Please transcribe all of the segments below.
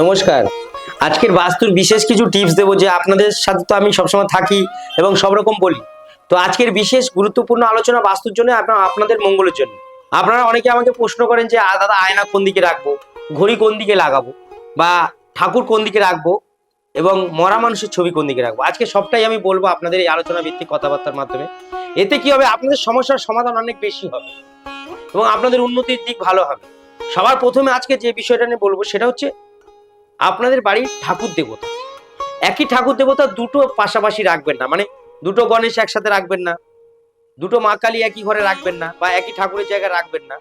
নমস্কার। আজকের বাস্তুর বিশেষ কিছু টিপস দেবো যে আপনাদের সাথে তো আমি সবসময় থাকি এবং সব রকম বলি। তো আজকের বিশেষ গুরুত্বপূর্ণ আলোচনা বাস্তুর জন্য আপনার আপনাদের মঙ্গলের জন্য। আপনারা অনেকে আমাকে প্রশ্ন করেন যে দাদা, আয়না কোন দিকে রাখব? ঘড়ি কোন দিকে লাগাবো? বা ঠাকুর কোন দিকে রাখব? এবং মরা মানুষের ছবি কোন দিকে রাখব? আজকে সবটাই আমি বলব আপনাদের এই আলোচনা ভিত্তিক কথাবার্তার মাধ্যমে। এতে কি হবে? আপনাদের সমস্যার সমাধান অনেক বেশি হবে এবং আপনাদের উন্নতির দিক ভালো হবে। সবার প্রথমে আজকে যে বিষয়টা নিয়ে বলব সেটা হচ্ছে আপনাদের বাড়ির ঠাকুর দেবতা। একই ঠাকুর দেবতা দুটো পাশাপাশি রাখবেন না মানে দুটো গণেশ একসাথে রাখবেন না, দুটো মা কালী একই ঘরে রাখবেন না বা একই ঠাকুরের জায়গায় রাখবেন না।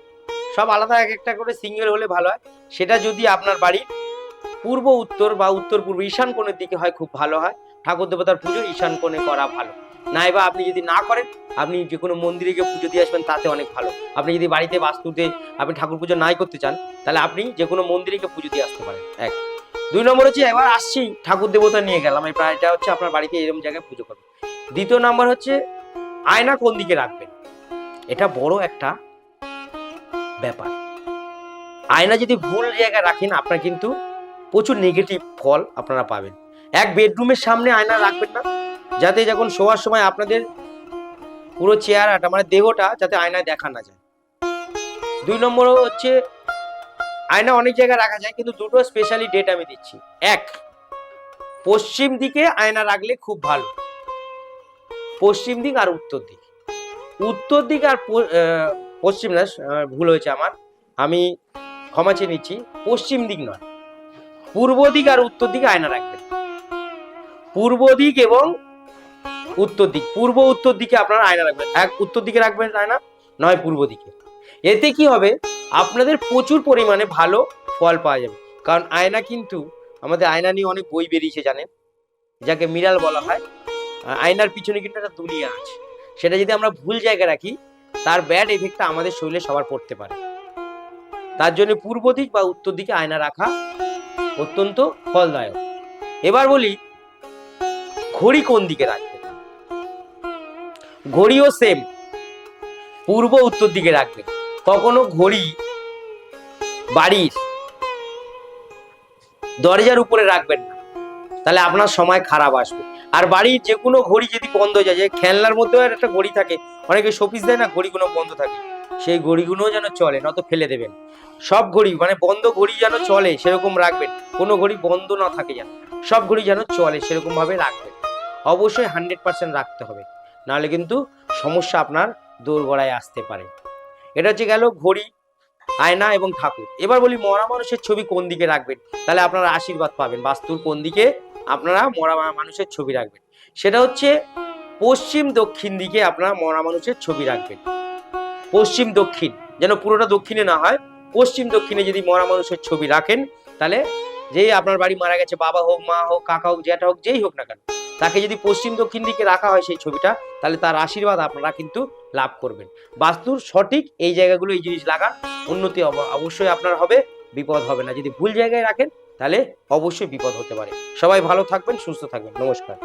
সব আলাদা এক একটা করে সিঙ্গেল হলে ভালো হয়। সেটা যদি আপনার বাড়ির পূর্ব, উত্তর বা উত্তর পূর্ব ঈশান কোণের দিকে হয়, খুব ভালো হয়। ঠাকুর দেবতার পুজো ঈশান কোণে করা ভালো। নাই বা আপনি যদি না করেন, আপনি যে কোনো মন্দিরে গিয়ে পুজো দিয়ে আসবেন, তাতে অনেক ভালো। আপনি যদি বাড়িতে বাস্তুতে আপনি ঠাকুর পুজো নাই করতে চান, তাহলে আপনি যে কোনো মন্দিরে গিয়ে পুজো দিয়ে আসতে পারেন। এক। দুই নম্বর হচ্ছে এবার আসছি, ঠাকুর দেবতা নিয়ে গেলাম। এই প্রায়টা হচ্ছে আপনার বাড়িতে এরকম জায়গায় পুজো করবেন দ্বিতীয় নম্বর হচ্ছে আয়না কোন দিকে রাখবেন? এটা বড় একটা ব্যাপার। আয়না যদি ভুল জায়গায় রাখেন, আপনার কিন্তু প্রচুর নেগেটিভ ফল আপনারা পাবেন। এক বেডরুমের সামনে আয়না রাখবেন না, যাতে যখন শোয়ার সময় আপনাদের পুরো চেহারাটা মানে দেহটা যাতে আয়নায় দেখা না যায়। দুই নম্বর হচ্ছে আয়না অনেক জায়গায় রাখা যায়, কিন্তু দুটো স্পেশালি ডেট আমি দিচ্ছি। এক, পশ্চিম দিকে আয়না রাখলে খুব ভালো। পশ্চিম দিক আর উত্তর দিক। উত্তর দিক আর পশ্চিম না ভুল হয়েছে আমার। আমি ক্ষমা চেয়ে নিচ্ছি, পশ্চিম দিক নয়। পূর্ব দিক আর উত্তর দিকে আয়না রাখবেন। পূর্ব দিক এবং উত্তর দিক। পূর্ব উত্তর দিকে আপনারা আয়না রাখবেন। এক, উত্তর দিকে রাখবেন আয়না, নয়, পূর্ব দিকে। এতে কি হবে? আপনাদের প্রচুর পরিমাণে ভালো ফল পাওয়া যাবে। কারণ আয়না কিন্তু, আমাদের আয়না নিয়ে অনেক বই বেরিয়েছে, জানেন? যাকে মিরাল বলা হয়। আয়নার পিছনে কিন্তু একটা দুনিয়া আছে। সেটা যদি আমরা ভুল জায়গায় রাখি, তার ব্যাড এফেক্টটা আমাদের শরীরে সবার পড়তে পারে। তার জন্য পূর্ব দিক বা উত্তর দিকে আয়না রাখা অত্যন্ত ফলদায়ক। এবার বলি, ঘড়ি কোন দিকে রাখবে ঘড়িও সেম পূর্ব, উত্তর দিকে রাখবেন। কখনো ঘড়ি, বাড়ির দরজার উপরে রাখবেন না। তাহলে আপনার সময় খারাপ আসবে। আর বাড়ির যে কোনো ঘড়ি যদি বন্ধ হয়ে যায় খেলনার মধ্যেও একটা ঘড়ি থাকে, অনেকে শোপিস দেয় না, ঘড়িগুলো বন্ধ থাকে। সেই ঘড়িগুলোও যেন চলে নত ফেলে দেবেন। সব ঘড়ি মানে বন্ধ ঘড়ি যেন চলে, সেরকম রাখবেন। কোনো ঘড়ি বন্ধ না থাকে যেন, সব ঘড়ি যেন চলে সেরকম ভাবে রাখবেন। অবশ্যই হান্ড্রেড পার্সেন্ট রাখতে হবে। নাহলে কিন্তু সমস্যা আপনার দোরগড়ায় আসতে পারে। এটা হচ্ছে গেল ঘড়ি, আয়না এবং ঠাকুর। এবার বলি মরা মানুষের ছবি কোন দিকে রাখবেন? তাহলে আপনারা আশীর্বাদ পাবেন। বাস্তুর কোন দিকে আপনারা মরা মানুষের ছবি রাখবেন? সেটা হচ্ছে পশ্চিম দক্ষিণ দিকে আপনারা মরা মানুষের ছবি রাখবেন। পশ্চিম দক্ষিণ, যেন পুরোটা দক্ষিণে না হয়। পশ্চিম দক্ষিণে যদি মরা মানুষের ছবি রাখেন, তাহলে যেই আপনার বাড়ি মারা গেছে, বাবা হোক, মা হোক, কাকা হোক, জ্যাঠা হোক, যেই হোক না কেন তাকে যদি পশ্চিম দক্ষিণ দিকে রাখা হয় সেই ছবিটা, তাহলে তার আশীর্বাদ আপনারা কিন্তু লাভ করবেন। বাস্তুর সঠিক এই জায়গাগুলো এই জিনিস লাগান উন্নতি অবশ্যই আপনার হবে, বিপদ হবে না। যদি ভুল জায়গায় রাখেন, তাহলে অবশ্যই বিপদ হতে পারে। সবাই ভালো থাকবেন, সুস্থ থাকবেন। নমস্কার।